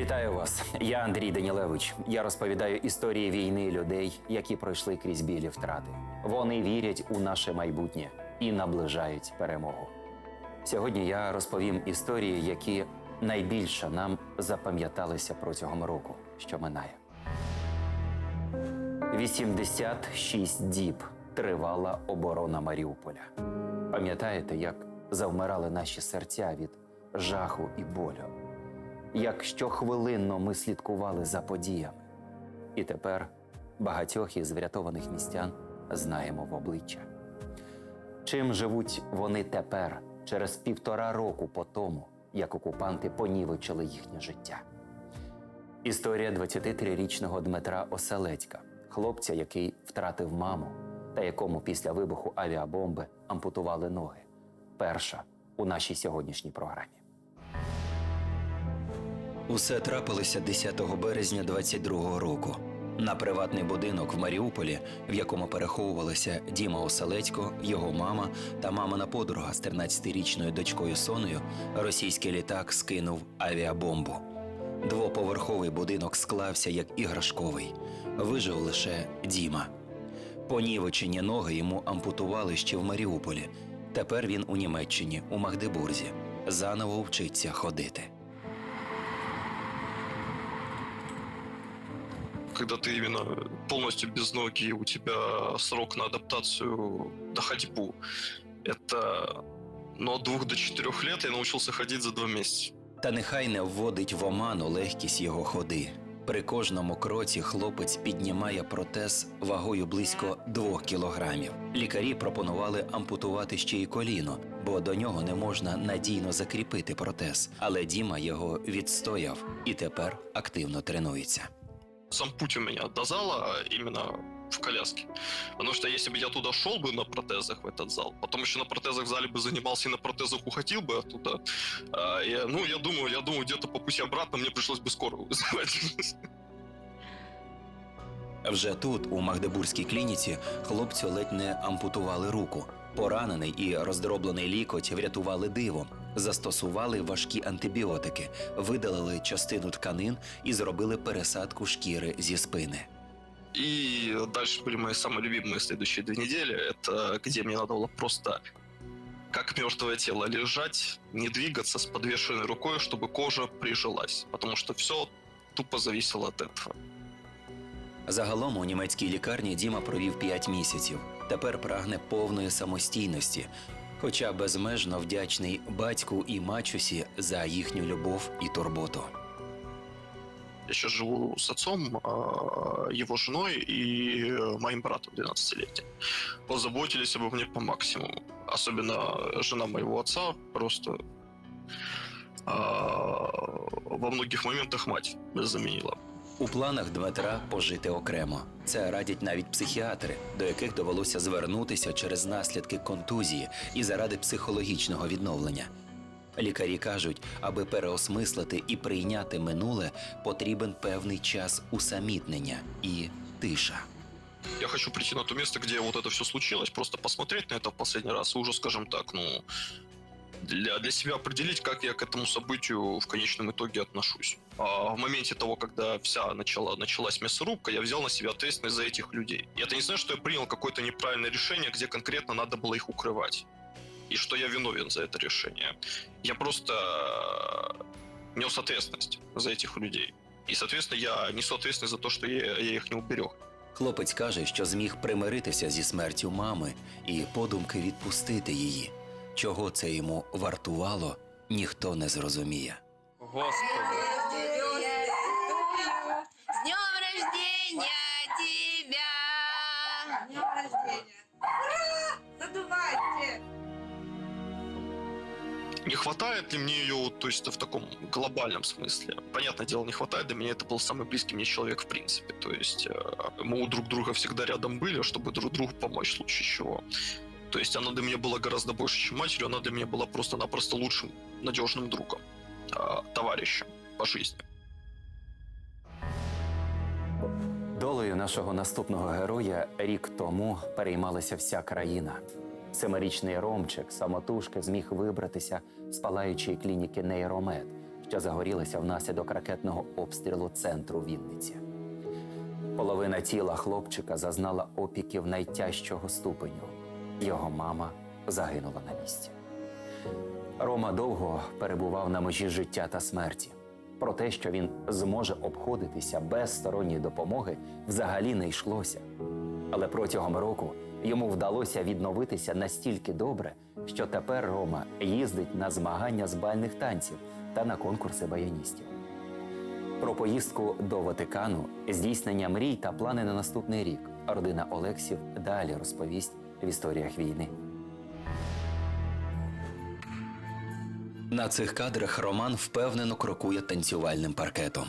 Вітаю вас. Я Андрій Данілевич. Я розповідаю історії війни людей, які пройшли крізь білі втрати. Вони вірять у наше майбутнє і наближають перемогу. Сьогодні я розповім історії, які найбільше нам запам'яталися протягом року, що минає. 86 діб тривала оборона Маріуполя. Пам'ятаєте, як завмирали наші серця від жаху і болю? Як щохвилинно ми слідкували за подіями. І тепер багатьох із врятованих містян знаємо в обличчя. Чим живуть вони тепер, через півтора року по тому, як окупанти понівечили їхнє життя? Історія 23-річного Дмитра Оселедька, хлопця, який втратив маму, та якому після вибуху авіабомби ампутували ноги. Перша у нашій сьогоднішній програмі. Усе трапилося 10 березня 22-го року. На приватний будинок в Маріуполі, в якому переховувалися Діма Оселецько, його мама та мамина подруга з 13-річною дочкою Соною, російський літак скинув авіабомбу. Двоповерховий будинок склався як іграшковий. Вижив лише Діма. Понівечені ноги йому ампутували ще в Маріуполі. Тепер він у Німеччині, у Магдебурзі. Заново вчиться ходити. когда ты именно полностью без ноги, и у тебя срок на адаптацию на ходьбу. Это ну, от двух до четырех лет я научился ходить за два месяца. Та нехай не вводить в оману легкість його ходи. При кожному кроці хлопець піднімає протез вагою близько двох кілограмів. Лікарі пропонували ампутувати ще й коліно, бо до нього не можна надійно закріпити протез. Але Діма його відстояв і тепер активно тренується. Сам путь у меня до зала именно в коляске. Потому что если бы я туда шел бы на протезах в этот зал, потом еще на протезах в зале бы занимался и на протезах уходил бы оттуда, а, я, ну, я думаю, я думаю, где-то по пути обратно мне пришлось бы скорую вызывать. Вже тут, у Магдебурзькій клініці, хлопцю ледь не ампутували руку. Поранений і роздроблений лікоть врятували дивом. Застосували важкі антибіотики, видалили частину тканин і зробили пересадку шкіри зі спини. И дальше были мои самые любимые следующие две недели. Это где мне надо было просто как мертвое тело лежать, не двигаться с подвешенной рукой, чтобы кожа прижилась. Потому что все тупо зависело от этого. Загалом у німецькій лікарні Діма провів 5 місяців. Тепер прагне повної самостійності, хоча безмежно вдячний батьку і мачусі за їхню любов і турботу. Я сейчас живу с отцом, а, его женой и моим братом 12-летним. Позаботились обо мне по максимуму. Особенно жена моего отца просто во многих моментах мать заменила. У планах Дмитра пожити окремо. Це радять навіть психіатри, до яких довелося звернутися через наслідки контузії і заради психологічного відновлення. Лікарі кажуть, аби переосмислити і прийняти минуле, потрібен певний час усамітнення і тиша. Я хочу прийти на то место, где вот это все случилось, просто посмотреть на это в последний раз уже, скажем так, ну, для, для себя определить, как я к этому событию в конечном итоге отношусь. А в моменте того, когда вся начала, началась мясорубка, я взял на себя ответственность за этих людей. И это не значит, что я принял какое-то неправильное решение, где конкретно надо было их укрывать. И что я виновен за это решение. Я просто э, нес ответственность за этих людей. И, соответственно, я несу ответственность за то, что я, я их не уберег. Хлопець каже, що зміг примиритися зі смертю мами і подумки відпустити її. Чого це йому вартувало, ніхто не зрозуміє. Господи. С днем рождения тебя! С днем рождения! Ура! Задувайте! Не хватает ли мне ее, вот, то есть в таком глобальном смысле? Понятное дело, не хватает. Для меня это был самый близкий мне человек в принципе. То есть э, мы у друг друга всегда рядом были, чтобы друг другу помочь в случае чего. То есть она для меня была гораздо больше, чем матерью. Она для меня была просто-напросто лучшим, надежным другом, э, товарищем по жизни. Долею нашого наступного героя рік тому переймалася вся країна. Семирічний Ромчик самотужки зміг вибратися з палаючої клініки Нейромед, що загорілися внаслідок ракетного обстрілу центру Вінниці. Половина тіла хлопчика зазнала опіків найтяжчого ступеню. Його мама загинула на місці. Рома довго перебував на межі життя та смерті. Про те, що він зможе обходитися без сторонньої допомоги, взагалі не йшлося. Але протягом року йому вдалося відновитися настільки добре, що тепер Рома їздить на змагання з бальних танців та на конкурси баяністів. Про поїздку до Ватикану, здійснення мрій та плани на наступний рік родина Олексів далі розповість в історіях війни. На цих кадрах Роман впевнено крокує танцювальним паркетом.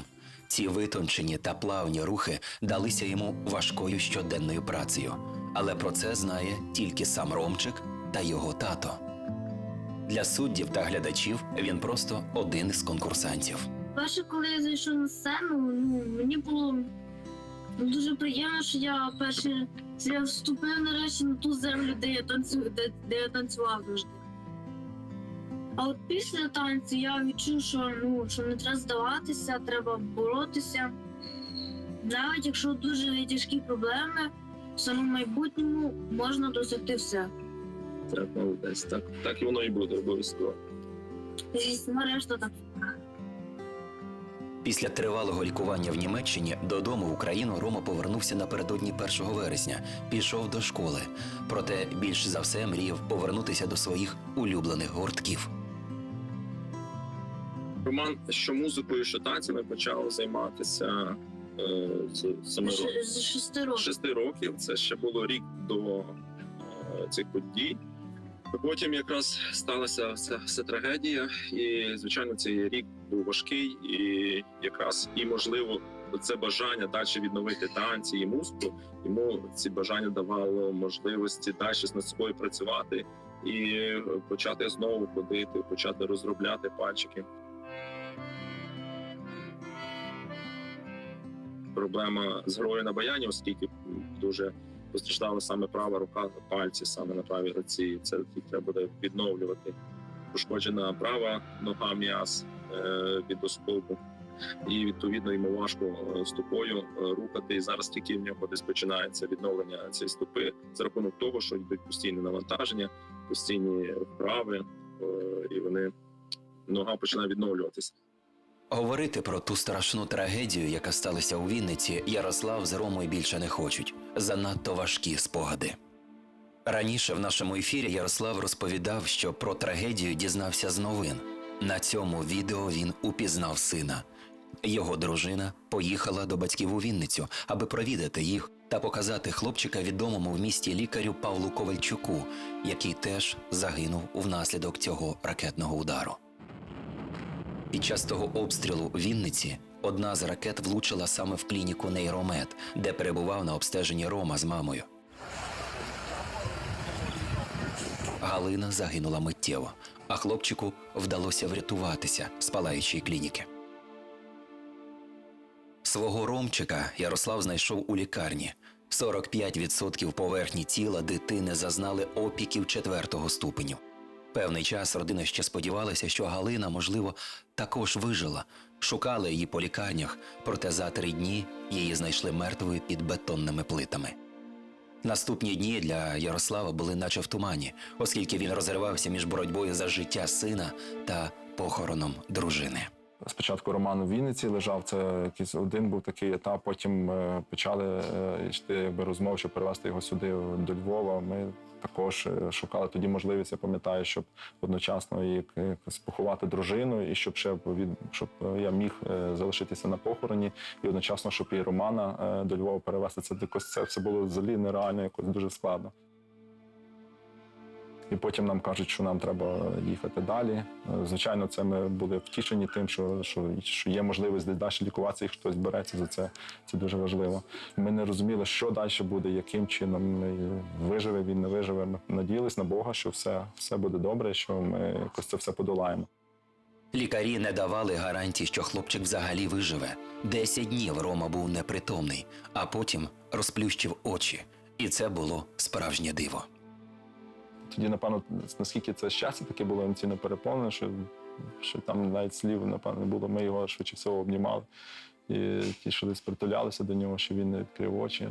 Ці витончені та плавні рухи далися йому важкою щоденною працею, але про це знає тільки сам Ромчик та його тато. Для суддів та глядачів він просто один із конкурсантів. Перше, коли я зайшов на сцену, ну мені було дуже приємно, що я перше що я вступив нарешті на ту землю, де я танцюю, де, де я танцював завжди. А от після танцю я відчув, що ну що не треба здаватися, треба боротися. Навіть якщо дуже тяжкі проблеми, в самому майбутньому можна досягти все. Так, молодець. Так, так воно і буде обов'язково. Звісно, решта так. Після тривалого лікування в Німеччині додому в Україну Рома повернувся напередодні 1 вересня, пішов до школи. Проте більш за все мріяв повернутися до своїх улюблених гуртків. Роман, що музикою, що танцями почав займатися е, з. З з шести років. шести років. Це ще було рік до е, цих подій. Потім якраз сталася вся трагедія, і звичайно, цей рік був важкий, і якраз і можливо це бажання далі відновити танці і музику. Йому ці бажання давало можливості далі над собою працювати і почати знову ходити, почати розробляти пальчики. Проблема з грою на баяні, оскільки дуже постраждала саме права рука, пальці саме на правій руці. Це треба буде відновлювати. Пошкоджена права нога м'яз е, від осколку, і відповідно йому важко е, стопою е, рухати. І зараз тільки в нього десь починається відновлення цієї стопи за рахунок того, що йдуть постійні навантаження, постійні вправи, і вони нога починає відновлюватися. Говорити про ту страшну трагедію, яка сталася у Вінниці, Ярослав з Ромою більше не хочуть. Занадто важкі спогади. Раніше в нашому ефірі Ярослав розповідав, що про трагедію дізнався з новин. На цьому відео він упізнав сина. Його дружина поїхала до батьків у Вінницю, аби провідати їх та показати хлопчика відомому в місті лікарю Павлу Ковальчуку, який теж загинув внаслідок цього ракетного удару. Під час того обстрілу у Вінниці одна з ракет влучила саме в клініку Нейромед, де перебував на обстеженні Рома з мамою. Галина загинула миттєво, а хлопчику вдалося врятуватися з палаючої клініки. Свого Ромчика Ярослав знайшов у лікарні. 45% поверхні тіла дитини зазнали опіків четвертого ступеню. Певний час родина ще сподівалася, що Галина, можливо, також вижила. Шукали її по лікарнях, проте за три дні її знайшли мертвою під бетонними плитами. Наступні дні для Ярослава були наче в тумані, оскільки він розривався між боротьбою за життя сина та похороном дружини. Спочатку Роман у Вінниці лежав, це якийсь один був такий етап. Потім е, почали е, йти якби розмови, щоб перевезти його сюди до Львова. Ми також е, шукали тоді можливість. Я пам'ятаю, щоб одночасно і якось поховати дружину, і щоб ще від щоб я міг е, залишитися на похороні, і одночасно, щоб і Романа е, до Львова перевезти. Це якось це все було взагалі нереально, якось дуже складно. І потім нам кажуть, що нам треба їхати далі. Е, Звичайно, це ми були втішені тим, що, що, що є можливість далі лікуватися, і хтось береться за це. Це дуже важливо. Ми не розуміли, що далі буде, яким чином виживе він, не виживе. Ми надіялись на Бога, що все, все буде добре, що ми якось це все подолаємо. Лікарі не давали гарантій, що хлопчик взагалі виживе. Десять днів Рома був непритомний, а потім розплющив очі. І це було справжнє диво. Тоді, напевно, наскільки це щастя таке було емоційно переповнене, що, що там навіть слів, напевно, було. Ми його швидше всього обнімали. І ті, що десь притулялися до нього, що він не відкрив очі.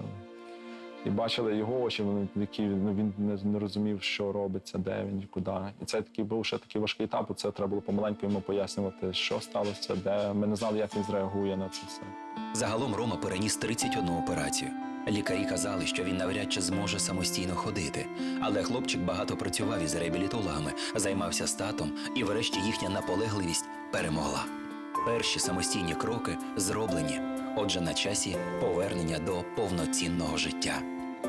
І бачили його очі, вони які ну, він не, не розумів, що робиться, де він, куди. І це такий був ще такий важкий етап. Це треба було помаленьку йому пояснювати, що сталося, де ми не знали, як він зреагує на це все. Загалом Рома переніс 31 операцію. Лікарі казали, що він навряд чи зможе самостійно ходити. Але хлопчик багато працював із реабілітологами, займався статом, і врешті їхня наполегливість перемогла. Перші самостійні кроки зроблені. Отже, на часі повернення до повноцінного життя.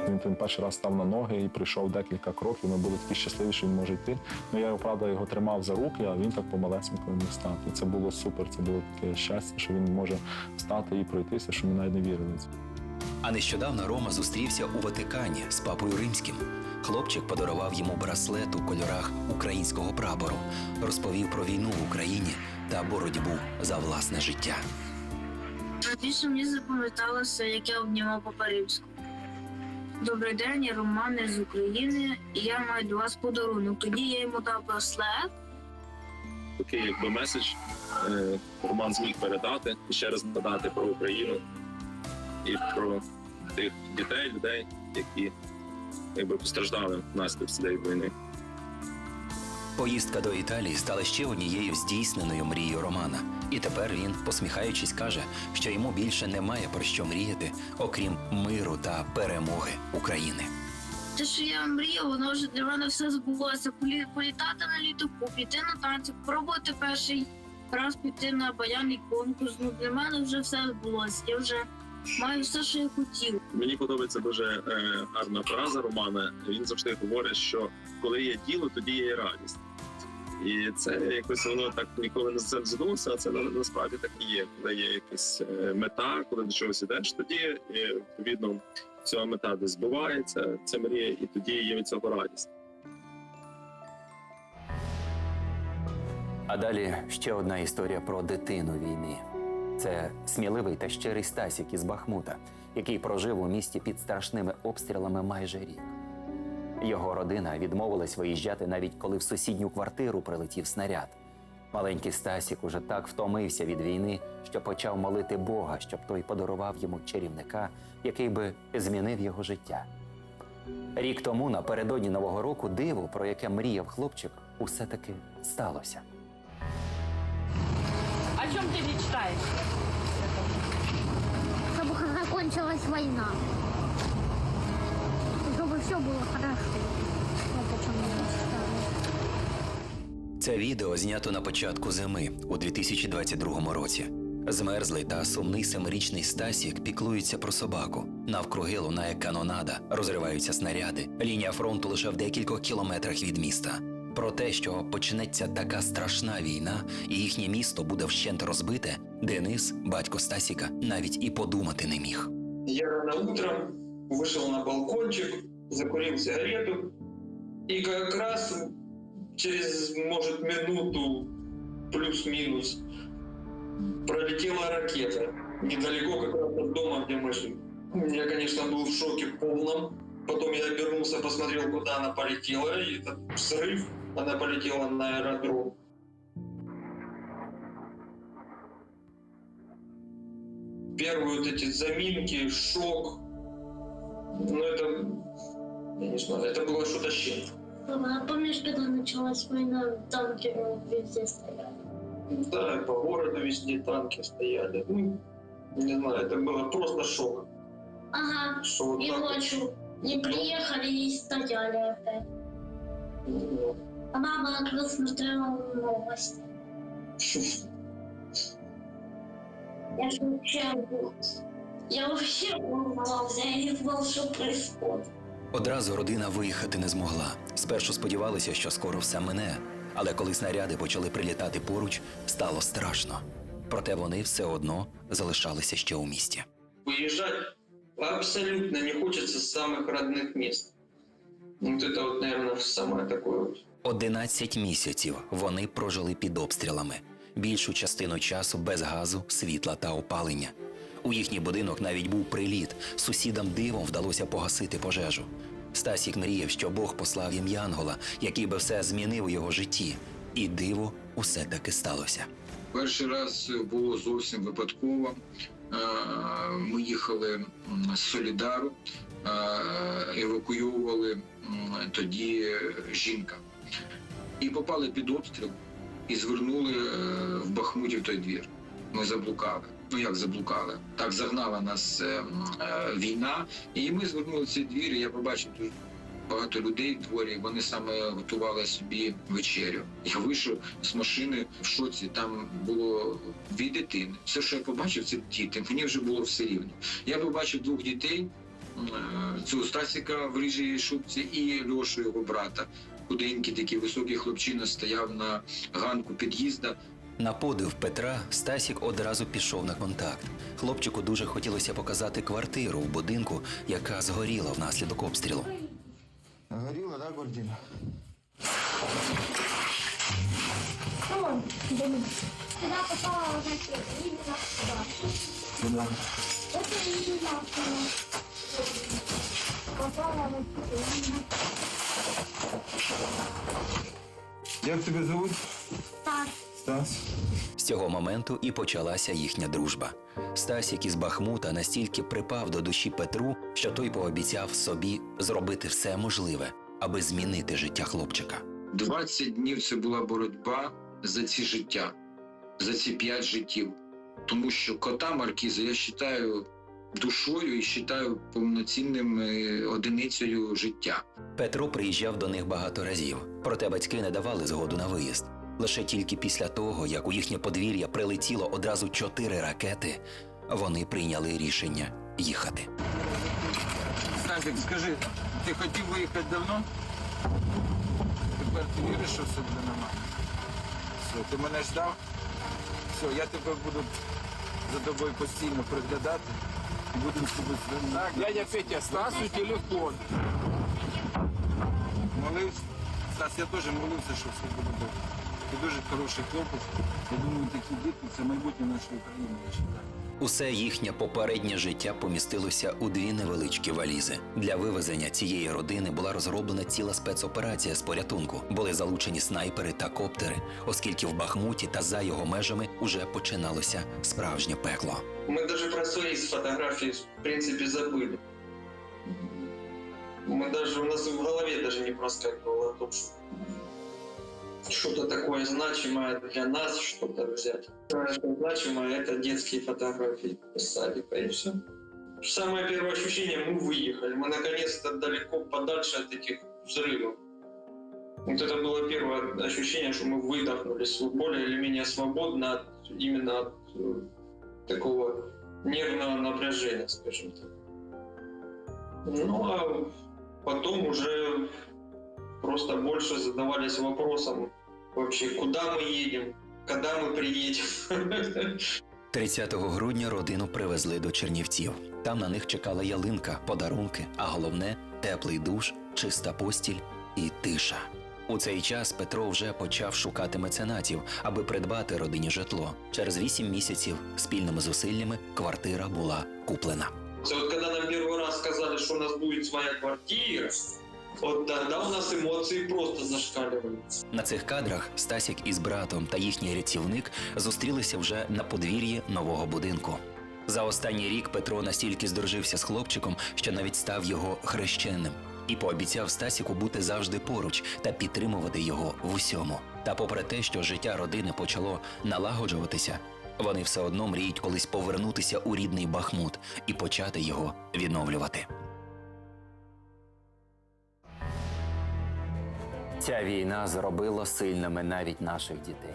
Він, перший раз став на ноги і прийшов декілька кроків. Ми були такі щасливі, що він може йти. Ну я правда його тримав за руки, а він так помалесенько стати. І це було супер. Це було таке щастя, що він може встати і пройтися, що ми навіть не вірили. А нещодавно Рома зустрівся у Ватикані з папою римським. Хлопчик подарував йому браслет у кольорах українського прапору, розповів про війну в Україні та боротьбу за власне життя. Найбільше мені запам'яталося, як я обнімав Папа Римського. Добрий день, я Роман з України, і я маю до вас подарунок. Тоді я йому дав браслет. Такий якби меседж е, Роман зміг передати і ще раз нагадати про Україну і про тих дітей, людей, які якби постраждали внаслідок цієї війни. Поїздка до Італії стала ще однією здійсненою мрією Романа. І тепер він, посміхаючись, каже, що йому більше немає про що мріяти, окрім миру та перемоги України. Те, що я мріяв, воно вже для мене все збулося. Полі- Політати на літаку, піти на танці, пробувати перший раз піти на баянний конкурс. Ну для мене вже все збулося. Я вже маю все, що я хотів. Мені подобається дуже е, гарна фраза Романа. Він завжди говорить, що коли є діло, тоді є радість. І це якось воно так ніколи не це задумався, а це на- насправді так і є. Коли є якась е, мета, коли до чогось ідеш, тоді е, відповідно ця мета десь збувається, це мрія, і тоді є від цього радість. А далі ще одна історія про дитину війни. Це сміливий та щирий Стасік із Бахмута, який прожив у місті під страшними обстрілами майже рік. Його родина відмовилась виїжджати навіть коли в сусідню квартиру прилетів снаряд. Маленький Стасік уже так втомився від війни, що почав молити Бога, щоб той подарував йому чарівника, який би змінив його життя. Рік тому, напередодні Нового року, диво, про яке мріяв хлопчик, усе таки сталося О чем ты мечтаешь? чтобы закончилась война. Чтобы все было хорошо. Вот о чем я мечтаю. Це відео знято на початку зими у 2022 році. Змерзлий та сумний семирічний Стасік піклується про собаку. Навкруги лунає канонада, розриваються снаряди. Лінія фронту лише в декількох кілометрах від міста. Про те, що почнеться така страшна війна, і їхнє місто буде вщент розбите, Денис, батько Стасіка, навіть і подумати не міг. Я рано утром вышел на балкончик, закурил сигарету, и как раз через, может, минуту плюс-минус пролетела ракета недалеко как раз от дома, где мы жили. Я, конечно, был в шоке полном. Потом я обернулся, посмотрел, куда она полетела, и этот взрыв, она полетела на аэродром. Первые вот эти заминки, шок, ну это, я не знаю, это было что-то с чем-то. А помнишь, когда началась война, танки везде стояли? Да, и по городу везде танки стояли. Ну, не знаю, это было просто шок. Ага, Что вот вот, ночью не приехали и стояли опять. А мама как смотрела новости. Я же вообще, я вообще волновался, я не знал, что происходит. Одразу родина виїхати не змогла. Спершу сподівалися, що скоро все мине, але коли снаряди почали прилітати поруч, стало страшно. Проте вони все одно залишалися ще у місті. Выезжать абсолютно не хочется с самых родных мест. Вот это вот, наверное, самое такое вот 11 місяців вони прожили під обстрілами, більшу частину часу без газу, світла та опалення. У їхній будинок навіть був приліт. Сусідам дивом вдалося погасити пожежу. Стасік мріяв, що Бог послав їм Янгола, який би все змінив у його житті. І диво усе таки сталося. Перший раз було зовсім випадково. Е, Ми їхали з Солідару, е, евакуйовували тоді жінка. І попали під обстріл і звернули е, в Бахмуті в той двір. Ми заблукали. Ну як заблукали? Так загнала нас війна, і ми звернули цей двір. І я побачив дуже багато людей в дворі. Вони саме готували собі вечерю. Я вийшов з машини в шоці. Там було дві дитини. Все, що я побачив, це діти. Мені вже було все рівно. Я побачив двох дітей. е, Цього Стасіка в рижій шубці і Льошу, його брата. Худенький такий високий хлопчина стояв на ганку під'їзда. На подив Петра Стасік одразу пішов на контакт. Хлопчику дуже хотілося показати квартиру в будинку, яка згоріла внаслідок обстрілу. Попала. Это именно сюда. Попала вот Як тебе зовуть? так. Стас. З цього моменту і почалася їхня дружба. Стасік із Бахмута настільки припав до душі Петру, що той пообіцяв собі зробити все можливе, аби змінити життя хлопчика. 20 днів це була боротьба за ці життя, за ці п'ять життів. Тому що кота Маркіза я вважаю душою і вважаю повноцінним е, одиницею життя. Петро приїжджав до них багато разів, проте батьки не давали згоду на виїзд. Лише тільки після того, як у їхнє подвір'я прилетіло одразу чотири ракети, вони прийняли рішення їхати. Стасик, скажи, ти хотів виїхати давно? Тепер ти віриш, що все буде нормально? Все, ти мене ждав? Все, я тепер буду за тобою постійно приглядати. і Будемо з тобою. Так, дядя Петя, Стасу телефон. Молився? Стас, я теж молився, що все буде добре. Ти дуже хороший хлопець. Я думаю, такі діти це майбутнє нашої країни, я вважаю. Усе їхнє попереднє життя помістилося у дві невеличкі валізи. Для вивезення цієї родини була розроблена ціла спецоперація з порятунку. Були залучені снайпери та коптери, оскільки в Бахмуті та за його межами уже починалося справжнє пекло. Мы даже про свои фотографии, в принципе, забыли. Мы даже, у нас в голове даже не проскакивало о том, что что-то такое значимое для нас, что-то взять. Что значимое — это детские фотографии из садика, и все. Самое первое ощущение — мы выехали. Мы наконец-то далеко подальше от этих взрывов. Вот это было первое ощущение, что мы выдохнули св- более или менее свободно от, именно от э, такого нервного напряжения, скажем так. Ну а потом уже просто больше задавались вопросом вообще, куда мы едем, когда мы приедем. 30 грудня родину привезли до Чернівців. Там на них чекала ялинка, подарунки, а головне теплий душ, чиста постіль і тиша. У цей час Петро вже почав шукати меценатів, аби придбати родині житло. Через вісім місяців спільними зусиллями квартира була куплена. Вот когда нам первый раз сказали, что у нас будет своя квартира, вот тогда у нас эмоции просто зашкаливали. На цих кадрах Стасік із братом та їхній рятівник зустрілися вже на подвір'ї нового будинку. За останній рік Петро настільки здружився з хлопчиком, що навіть став його хрещенним, і пообіцяв Стасіку бути завжди поруч та підтримувати його в усьому. Та попри те, що життя родини почало налагоджуватися, вони все одно мріють колись повернутися у рідний Бахмут і почати його відновлювати. Ця війна зробила сильними навіть наших дітей.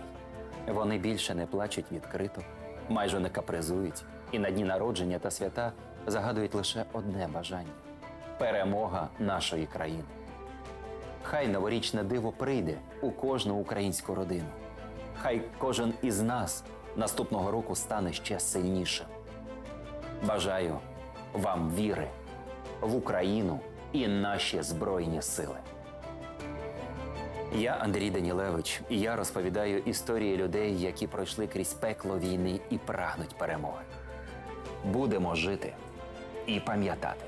Вони більше не плачуть відкрито, майже не капризують, і на дні народження та свята загадують лише одне бажання перемога нашої країни. Хай новорічне диво прийде у кожну українську родину. Хай кожен із нас наступного року стане ще сильнішим. Бажаю вам віри в Україну і наші Збройні Сили. Я Андрій Данілевич, і я розповідаю історії людей, які пройшли крізь пекло війни і прагнуть перемоги. Будемо жити і пам'ятати.